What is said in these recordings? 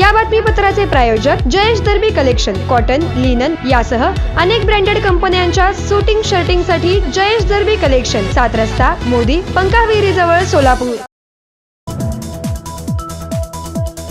या बातमीपत्राचे प्रायोजक Jayesh Darbi collection cotton linen यासह अनेक ब्रँडेड कंपन्यांच्या सुटिंग शर्टिंगसाठी जयेश दर्बी कलेक्शन सात रस्ता मोदी पंकाविहिरी जवळ सोलापूर.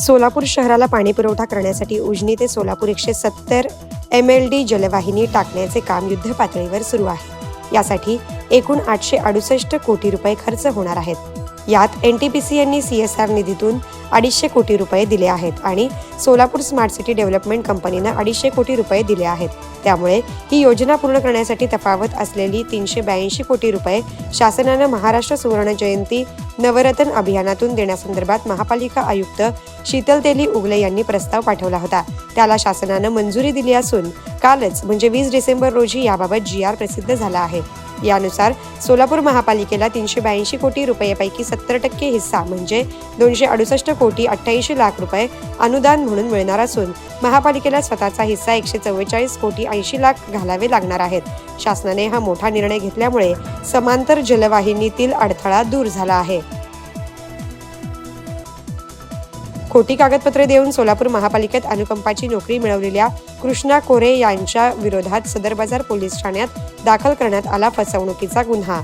सोलापूर शहराला पाणी पुरवठा करण्यासाठी उजनी ते सोलापूर एकशे सत्तर एम एल डी जलवाहिनी टाकण्याचे काम युद्ध पातळीवर सुरू आहे. यासाठी एकूण आठशे अडुसष्ट कोटी रुपये खर्च होणार आहेत. यात एन टी पी सी यांनी सी एस आर निधीतून अडीचशे कोटी रुपये दिले आहेत आणि सोलापूर स्मार्ट सिटी डेव्हलपमेंट कंपनीनं अडीचशे कोटी रुपये दिले आहेत. त्यामुळे ही योजना पूर्ण करण्यासाठी तफावत असलेली तीनशे ब्याऐंशी कोटी रुपये शासनानं महाराष्ट्र सुवर्ण जयंती नवरत्न अभियानातून देण्यासंदर्भात महापालिका आयुक्त शीतल तेली उगले यांनी प्रस्ताव पाठवला होता. त्याला शासनानं मंजुरी दिली असून कालच म्हणजे वीस डिसेंबर रोजी याबाबत जी आर प्रसिद्ध झाला आहे. यानुसार सोलापूर महापालिकेला तीनशे ब्याऐंशी कोटी रुपयेपैकी सत्तर टक्के हिस्सा म्हणजे दोनशे अडुसष्ट कोटी अठ्ठ्याऐंशी लाख रुपये अनुदान म्हणून मिळणार असून महापालिकेला स्वतःचा हिस्सा एकशे चव्वेचाळीस कोटी ऐंशी लाख घालावे लागणार आहेत. शासनाने हा मोठा निर्णय घेतल्यामुळे समांतर जलवाहिनीतील अडथळा दूर झाला आहे. खोटी कागदपत्रे देऊन सोलापूर महापालिकेत अनुकंपाची नोकरी मिळवलेल्या कृष्णा कोरे यांच्या विरोधात सदर बाजार पोलीस ठाण्यात दाखल करण्यात आला फसवणुकीचा गुन्हा.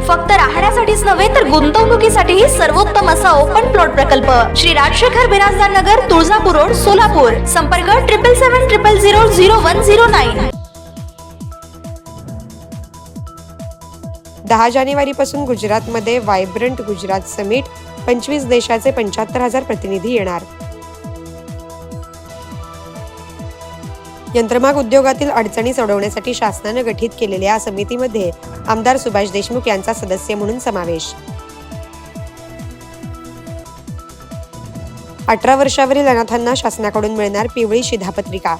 फक्त राहण्यासाठीच नव्हे तर गुंतवणुकीसाठीही सर्वोत्तम असा ओपन प्लॉट प्रकल्प. श्री राजशेखर बिराजदार नगर तुळजापूर रोड सोलापूर. संपर्क triple seven triple zero zero one zero nine दहा जानेवारीपासून गुजरातमध्ये व्हायब्रंट गुजरात समिट पंचवीस देशाचे पंच्याहत्तर हजार प्रतिनिधी येणार. यंत्रमाग उद्योगातील अडचणी सोडवण्यासाठी शासनानं गठीत केलेल्या समितीमध्ये आमदार सुभाष देशमुख यांचा सदस्य म्हणून समावेश. अठरा वर्षावरील अनाथांना शासनाकडून मिळणार पिवळी शिधापत्रिका.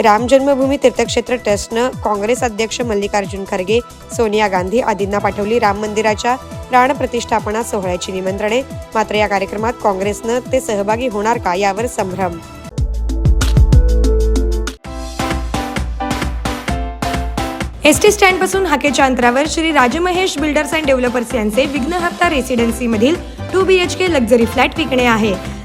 राम जन्मभूमी तीर्थक्षेत्र ट्रस्टनं काँग्रेस अध्यक्ष मल्लिकार्जुन खरगे सोनिया गांधी आदींना पाठवली राम मंदिराच्या प्राणप्रतिष्ठापना सोहळ्याची निमंत्रणे. मात्र या कार्यक्रमात काँग्रेसनं ते सहभागी होणार का यावर संभ्रम. एस टी स्टँडपासून हाकेच्या अंतरावर Shri Rajmahesh builders and developers यांचे Vighnaharta रेसिडेन्सीमधील two B H K luxury flat विकणे आहे.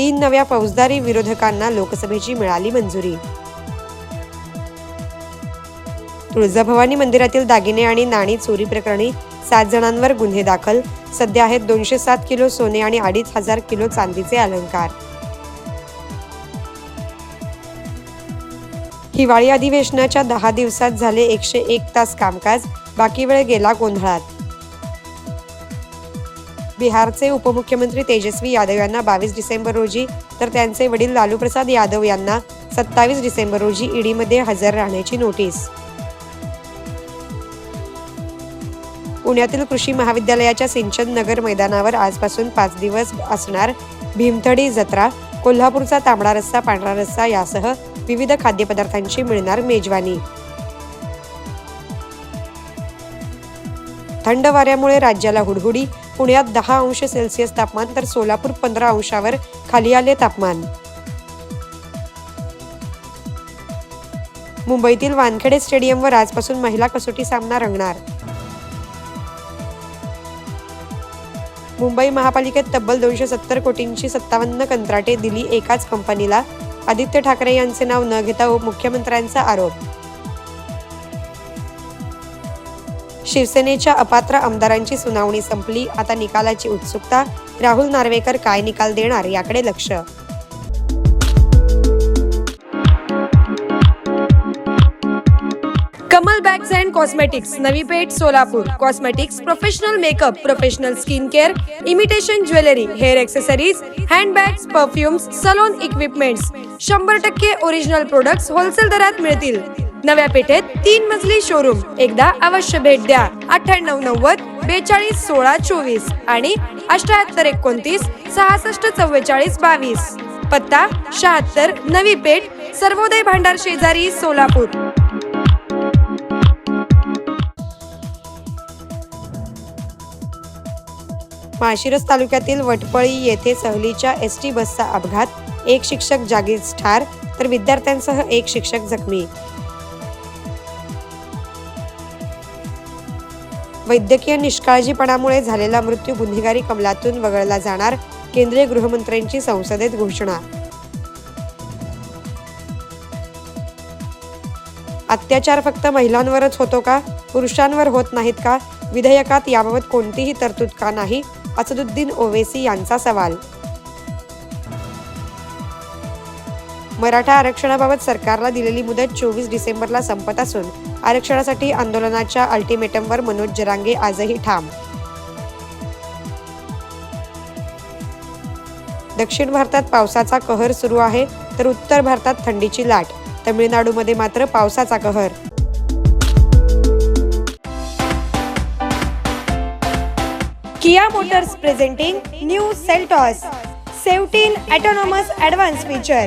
तीन नव्या फौजदारी विरोधकांना लोकसभेची मिळाली मंजुरी. तुळजाभवानी मंदिरातील दागिने आणि नाणी चोरी प्रकरणी सात जणांवर गुन्हे दाखल. सध्या आहेत दोनशे सात किलो सोने आणि अडीच हजार किलो चांदीचे अलंकार. हिवाळी अधिवेशनाच्या दहा दिवसात झाले एकशे एक तास कामकाज. बाकी वेळ गेला गोंधळात. बिहारचे उपमुख्यमंत्री तेजस्वी यादव यांना बावीस डिसेंबर रोजी तर त्यांचे वडील लालू प्रसाद यादव यांना सत्तावीस डिसेंबर रोजी ईडीमध्ये हजर राहण्याची नोटीस. पुण्यातील कृषी महाविद्यालयाच्या सिंचन नगर मैदानावर आजपासून पाच दिवस असणार भीमथडी जत्रा कोल्हापूरचा तांबडा रस्सा पांढरा रस्सा यासह विविध खाद्यपदार्थांची मिळणार मेजवानी. थंड वाऱ्यामुळे राज्याला हुडहुडी पुण्यात दहा अंश सेल्सिअस तापमान तर सोलापूर पंधरा अंशावर खाली आले तापमान. मुंबईतील वानखेडे स्टेडियमवर आजपासून महिला कसोटी सामना रंगणार. मुंबई महापालिकेत तब्बल दोनशे सत्तर कोटींची सत्तावन्न कंत्राटे दिली एकाच कंपनीला. आदित्य ठाकरे यांचे नाव न घेता उपमुख्यमंत्र्यांचा आरोप. शिवसेनेच्या अपात्र आमदारांची सुनावणी संपली. आता निकालाची उत्सुकता. राहुल नार्वेकर काय निकाल देणार याकडे लक्ष. Kamal bags and cosmetics Navi Peth Solapur. Cosmetics professional makeup professional skin care imitation jewellery hair accessories handbags perfumes salon equipments. शंभर टक्के ओरिजिनल प्रोडक्ट्स होलसेल दरात मिळतील. नव्या पेठेत तीन मजली शोरूम एकदा अवश्य भेट द्या. अठ्ठ्याण्णव नव्वद बेचाळीस सोळा चोवीस आणि अठ्याहत्तर एकोणतीस सहासष्ट चव्वेचाळीस बावीस. पत्ता शहात्तर नवी पेठ सर्वोदय भांडार शेजारी सोलापूर. माळशिरस तालुक्यातील वटपळी येथे सहलीच्या एस टी बसचा अपघात. एक शिक्षक जागीच ठार तर विद्यार्थ्यांसह एक शिक्षक जखमी. वैद्यकीय निष्काळजीपणामुळे झालेला मृत्यू गुन्हेगारी कमलातून वगळला जाणार केंद्रीय गृहमंत्र्यांची संसदेत घोषणा. अत्याचार फक्त महिलांवरच होतो का? पुरुषांवर होत नाहीत का? विधेयकात याबाबत कोणतीही तरतूद का नाही? असदुद्दीन ओवेसी यांचा सवाल. मराठा आरक्षणाबाबत सरकारला दिलेली मुदत चोवीस डिसेंबरला संपत असून आरक्षणासाठी आंदोलनाच्या अल्टिमेटमवर मनोज जरांगे आजही ठाम. दक्षिण भारतात पावसाचा कहर सुरू आहे तर उत्तर भारतात थंडीची लाट. तमिळनाडूमध्ये मात्र पावसाचा कहर. Kia Motors presenting new Seltos seventeen autonomous advance feature.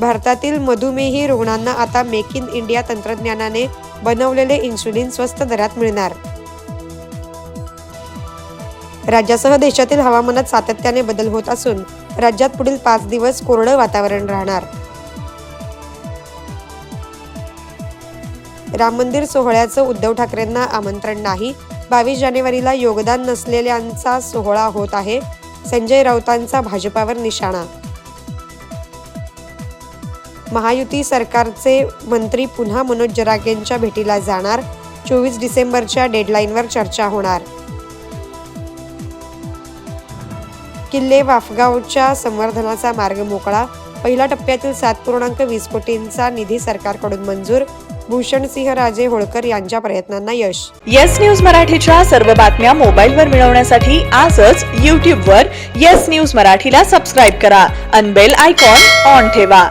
भारतातील मधुमेही रुग्णांना आता मेक इन इंडिया तंत्रज्ञानाने बनवलेले इन्सुलिन स्वस्त दरात मिळणार. राज्यासह देशातील हवामानात सातत्याने बदल होत असून राज्यात पुढील पाच दिवस कोरडं वातावरण राहणार. राम मंदिर सोहळ्याचं उद्धव ठाकरेंना आमंत्रण नाही. बावीस जानेवारीला योगदान नसलेल्यांचा सोहळा होत आहे. संजय राऊतांचा भाजपावर निशाणा महायुती सरकारचे मंत्री पुन्हा मनोज जरागेंच्या भेटीला जाणार. चोवीस डिसेंबरच्या डेडलाईनवर चर्चा होणार. किल्ले वाफगावच्या संवर्धनाचा मार्ग मोकळा. पहिल्या टप्प्यातील सात पूर्णांक वीस कोटींचा निधी सरकारकडून मंजूर. भूषण सिंह राजे होळकर यांच्या प्रयत्नांना यश. येस न्यूज मराठीच्या सर्व बातम्या मोबाईलवर मिळवण्यासाठी आजच यूट्यूबवर येस न्यूज मराठीला सबस्क्राईब करा. अनबेल आयकॉन ऑन ठेवा.